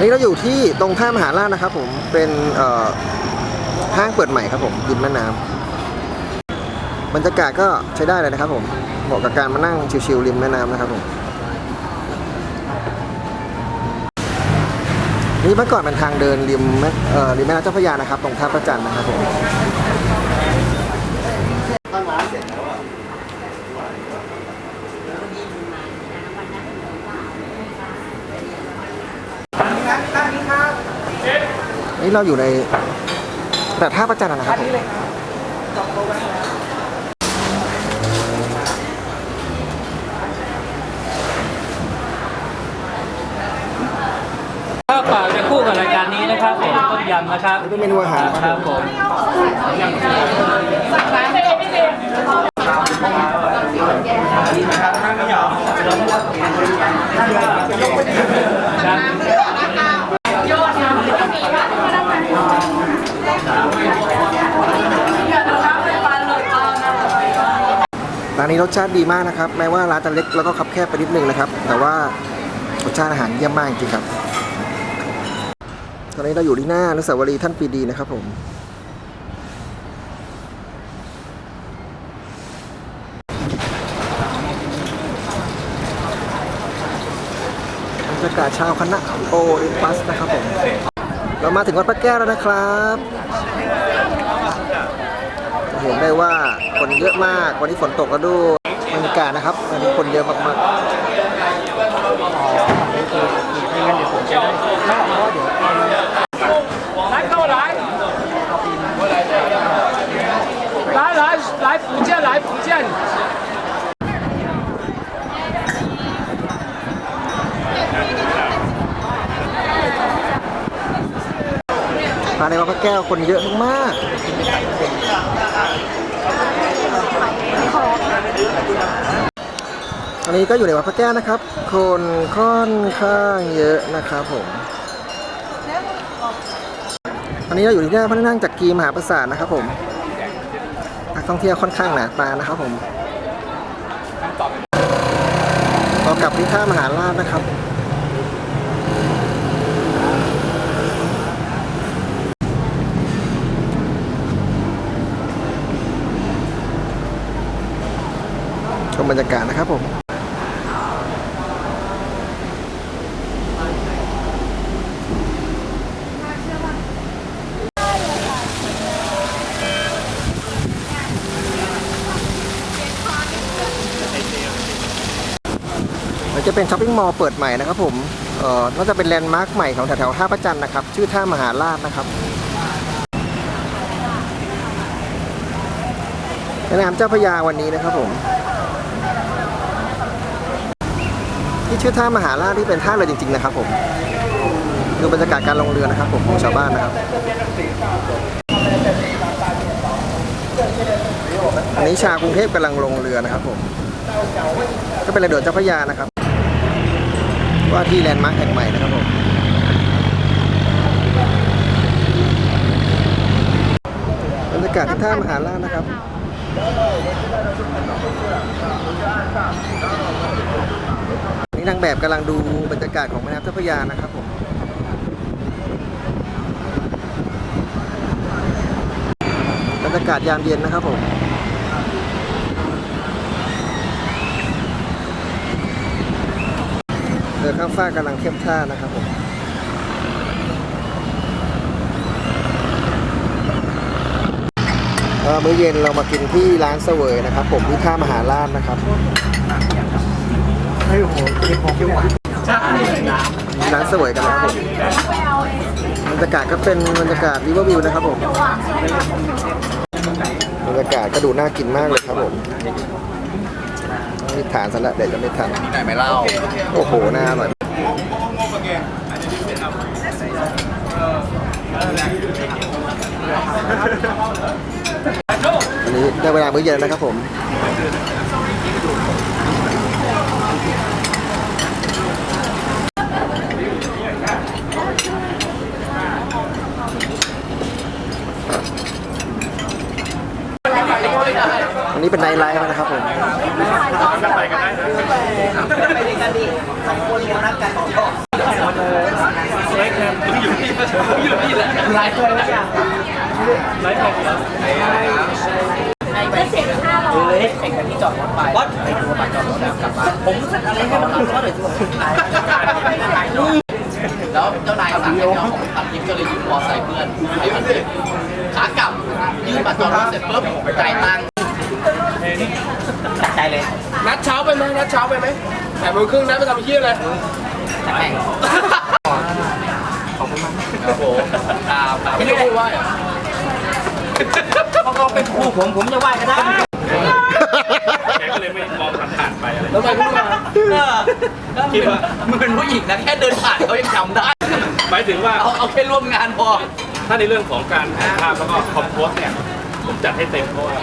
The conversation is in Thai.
นี่เราอยู่ที่ตรงท่ามหาราชนะครับผมเป็นห้างเปิดใหม่ครับผมริมแม่น้ำบรรยากาศก็ใช้ได้เลยนะครับ ผมเหมาะกับการมานั่งชิลๆริมแม่น้ำนะครับผมนี่เมื่อก่อนเป็นทางเดินริมแม่เอ่อริมแม่น้ำเจ้าพระยานะครับ ตรงท่าประจันทร์นะครับผม นี่เราอยู่ในแต่ท่าประจันทร์นะครับผมข้าวเปล่าจะคู่กับรายการนี้นะครับเป็นต้มยำนะครับนี่เป็นเมนูอาหารคครัรับบผมร้านนี้รสชาติดีมากนะครับ แม้ว่าร้านจะเล็กแล้วก็คับแคบไปนิดนึงนะครับ แต่ว่ารสชาติอาหารเยี่ยมมากจริงๆครับ ตอนนี้เราอยู่ที่หน้าอนุสาวรีย์ท่านปีดีนะครับผมบรรยากาศชาวคณะโอลิมปัสนะครับผม เรามาถึงวัดพระแก้วแล้วนะครับ เห็นได้ว่าคนเยอะมาก วันนี้ฝนตกแล้วด้วยบรรยากาศนะครับวันนี้คนเยอะมากๆ 来，跟我来！来来来福建，来福建！ มาในวัดพระแก้วคนเยอะมาก อันนี้ก็อยู่ในวัดพระแก้วนะครับ คนค่อนข้างเยอะนะครับผม อันนี้เราอยู่ที่หน้าพระนั่งจักรีมหาปราสาทนะครับผมนักท่องเที่ยวค่อนข้างหนาตานะครับผมเรากลับที่ท่ามหาราชนะครับชมบรรยากาศนะครับผม จะเป็นช้อปปิ้งมอลล์เปิดใหม่นะครับผมเอ่อน่าจะเป็นแลนด์มาร์คใหม่ของแถวๆท่าพระจันทร์นะครับ ชื่อท่ามหาราชนะครับแม่น้ำเจ้าพระยาวันนี้นะครับผม ที่ชื่อท่ามหาราชที่เป็นท่าเรือจริงๆนะครับ ผมดูบรรยากาศการลงเรือนะครับ ผมของชาวบ้านนะครับ อันนี้ชาวกรุงเทพกำลังลงเรือนะครับ ผม ก็เป็นเรือด่วนเจ้าพระยานะครับ ว่าที่แลนด์มาร์คแห่งใหม่นะครับผมบรรยากาศที่ท่ามหาราชนะครับนี่นางแบบกำลังดูบรรยากาศของแม่น้ำเจ้าพระยานะครับผมบรรยากาศยามเย็นนะครับผม รือข้ามฟากกำลังเทียบท่านะครับผมเออมื้อเย็นเรามากินที่ร้านเสวยนะครับ ผมที่ท่ามหาราชนะครับให้โหเร้านเสวยกันนะครับผมบรรยากาศก็เป็นบรรยากาศริเวอร์วิวนะครับผมบรรยากาศก็ดูน่ากินมากเลยครับผม มีฐานสละเด็ดจะไม่ทันไหนไม่เล่าโอ้โหน่าอร่อยอันนี้ได้เวลามื้อเย็นแล้วนะครับผม นี้เป็นไนท์ไลฟ์นะครับผมอยู่นี่และไลฟ์เลยนะไลฟ์เลยครับไอ้เสียงห้าร้อยเสียงที่จอดรถไปวัดไปดูบัตรจอดรถแล้วกลับบ้าผมอะไรให้มันรู้ว่าเลยตัวแล้วเจ้านายสั่งให้เอาของตัดยิปก็เลยยืมมอไซค์เพื่อนให้มันเก็บขากลับยื่นบัตรจอดรถเสร็จปุ๊บจ่ายตังค์ ใจเลยนัดเช้าไปไหมนัดเช้าไปไหมแปดโมงครึ่งนัดไปทำเที่ยอะไรจัดแข่งขอบคุณมากครับผมครับครับไม่ได้พูดว่าเขาก็เป็นครูผมผมจะไหว้ก็ได้แกก็เลยไม่มองผ่านๆไปอะไรแล้วไปพูดมาคิดว่ามึงเป็นผู้หญิงนะแค่เดินผ่านเขายังจำได้หมายถึงว่าเอาเอาแค่ร่วมงานพอถ้าในเรื่องของการถ่ายภาพแล้วก็คอมโพสเนี่ยผมจัดให้เต็มเพราะว่า